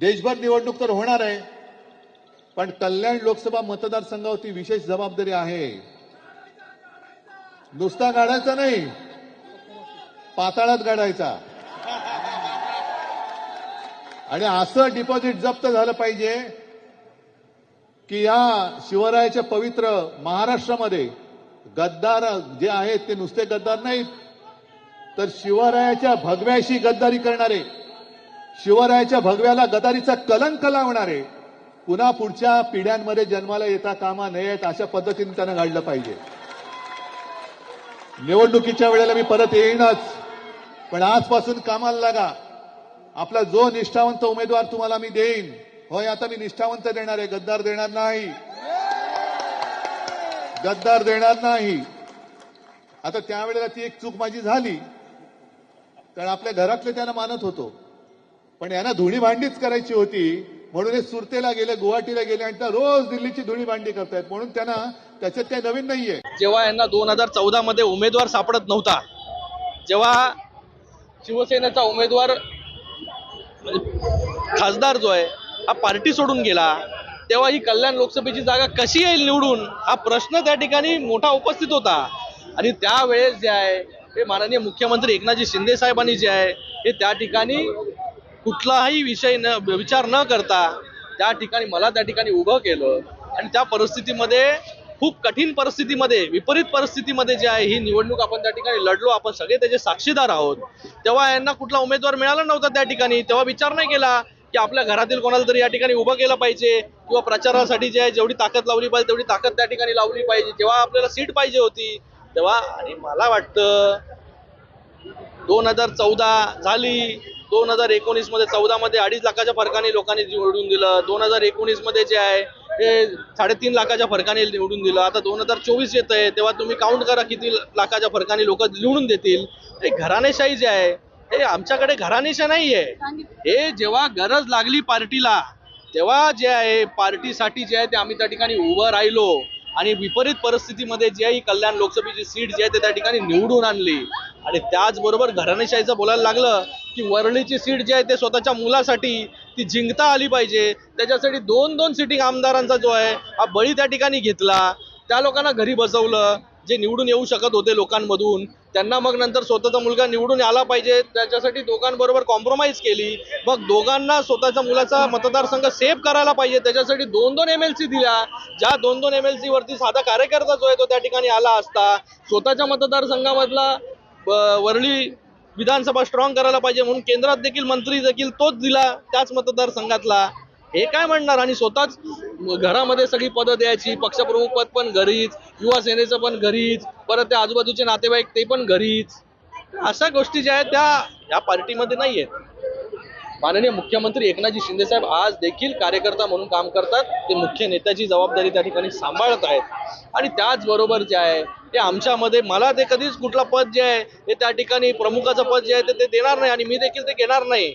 देशभर निवडणूक तर होणार आहे. पण कल्याण लोकसभा मतदारसंघावरती विशेष जबाबदारी आहे. नुसता गाडायचा नाही. पाताळात गाडायचा. आणि असं डिपॉझिट जप्त झालं पाहिजे की या शिवरायाच्या पवित्र महाराष्ट्रामध्ये गद्दार जे आहेत ते नुसते गद्दार नाहीत तर शिवरायाच्या भगव्याशी गद्दारी करणारे शिवरायाच्या भगव्याला गदारीचा कलंक लावणारे पुन्हा पुढच्या पिढ्यांमध्ये जन्माला येता कामा नयेत अशा पद्धतीने त्यानं घडलं पाहिजे. निवडणुकीच्या वेळेला मी परत येईनच पण आजपासून कामाला लागा. आपला जो निष्ठावंत उमेदवार तुम्हाला मी देईन होय आता मी निष्ठावंत देणार आहे गद्दार देणार नाही. गद्दार देणार नाही. आता त्यावेळेला ती एक चूक माझी झाली कारण आपल्या घरातले त्यांना मानत होतो. पण यांना धुणी भांडीच करायची होती. म्हणून हे सुरतेला गेले गुवाहाटीला गेले आणि त्या रोज दिल्लीची धुणी भांडी करतायत. म्हणून त्यांना त्याच्यात काही नवीन नाहीये. जेव्हा यांना दोन हजार चौदा मध्ये उमेदवार सापडत नव्हता जेव्हा शिवसेनेचा उमेदवार म्हणजे खासदार जो आहे हा पार्टी सोडून गेला तेव्हा ही कल्याण लोकसभेची जागा कशी येईल निवडून हा प्रश्न त्या ठिकाणी मोठा उपस्थित होता. आणि त्यावेळेस जे आहे हे माननीय मुख्यमंत्री एकनाथजी शिंदे साहेबांनी जे आहे हे त्या ठिकाणी कुठलाही विषय न विचार न करता त्या ठिकाणी मला त्या ठिकाणी उभं केलं. आणि त्या परिस्थितीमध्ये खूप कठीण परिस्थितीमध्ये विपरीत परिस्थितीमध्ये जे आहे ही निवडणूक आपण त्या ठिकाणी लढलो. आपण सगळे त्याचे साक्षीदार आहोत. तेव्हा यांना कुठला उमेदवार मिळाला नव्हता त्या ठिकाणी. तेव्हा विचार नाही केला की आपल्या घरातील कोणाला तरी या ठिकाणी उभं केलं पाहिजे किंवा प्रचारासाठी जे आहे जेवढी ताकद लावली पाहिजे तेवढी ताकद त्या ठिकाणी लावली पाहिजे. जेव्हा आपल्याला सीट पाहिजे होती. तेव्हा आणि मला वाटतं दोन हजार चौदा झाली. दोन हजार एकोणीसमध्ये चौदा मध्ये अडीच लाखाच्या फरकाने लोकांनी निवडून दिलं. दोन हजार एकोणीसमध्ये जे आहे हे साडेतीन लाखाच्या फरकाने निवडून दिलं. आता दोन हजार चोवीस येत आहे तेव्हा तुम्ही काउंट करा किती लाखाच्या फरकाने लोक निवडून देतील. हे घराणेशाही जे आहे हे आमच्याकडे घराणेशा नाही आहे हे जेव्हा गरज लागली पार्टीला तेव्हा जे आहे पार्टीसाठी जे आहे ते आम्ही त्या ठिकाणी उभं राहिलो. आणि विपरीत परिस्थितीमध्ये जी आहे ही कल्याण लोकसभेची सीट जी आहे ते त्या ठिकाणी निवडून आणली. आणि त्याचबरोबर घराणेशाहीचं बोलायला लागलं की वरळीची सीट जी आहे ते स्वतःच्या मुलासाठी ती जिंकता आली पाहिजे. त्याच्यासाठी दोन दोन सिटिंग आमदारांचा जो आहे हा बळी त्या ठिकाणी घेतला. त्या लोकांना घरी बसवलं जे निवडून येऊ शकत होते लोकांमधून त्यांना मग नंतर स्वतःचा मुलगा निवडून आला पाहिजे. त्याच्यासाठी दोघांबरोबर कॉम्प्रोमाइज केली. मग दोघांना स्वतःच्या मुलाचा मतदारसंघ सेव्ह करायला पाहिजे. त्याच्यासाठी दोन दोन एम एल सी दिल्या. ज्या दोन दोन एम एल सी वरती साधा कार्यकर्ता जो आहे तो त्या ठिकाणी आला असता. स्वतःच्या मतदारसंघामधला वरळी विधानसभा स्ट्रॉंग करायला पाहिजे म्हणून केंद्रात देखील मंत्री देखील तोच दिला त्याच मतदारसंघातला. हे काय म्हणणार? आणि स्वतःच घरामध्ये सगळी पदं द्यायची पक्षप्रमुख पद पण घरीच युवा सेनेचं पण घरीच परत त्या आजूबाजूचे नातेवाईक ते पण घरीच. अशा गोष्टी ज्या आहेत त्या या पार्टीमध्ये नाही आहेत माननीय मुख्यमंत्री एकनाथजी शिंदेसाहेब आज देखील कार्यकर्ता म्हणून काम करतात. ते मुख्य नेत्याची जबाबदारी त्या ठिकाणी सांभाळत आहेत. आणि त्याचबरोबर जे आहे ते आमच्यामध्ये मला ते कधीच कुठला पद जे आहे ते त्या ठिकाणी प्रमुखाचं पद जे आहे ते देणार नाही आणि मी देखील ते घेणार नाही.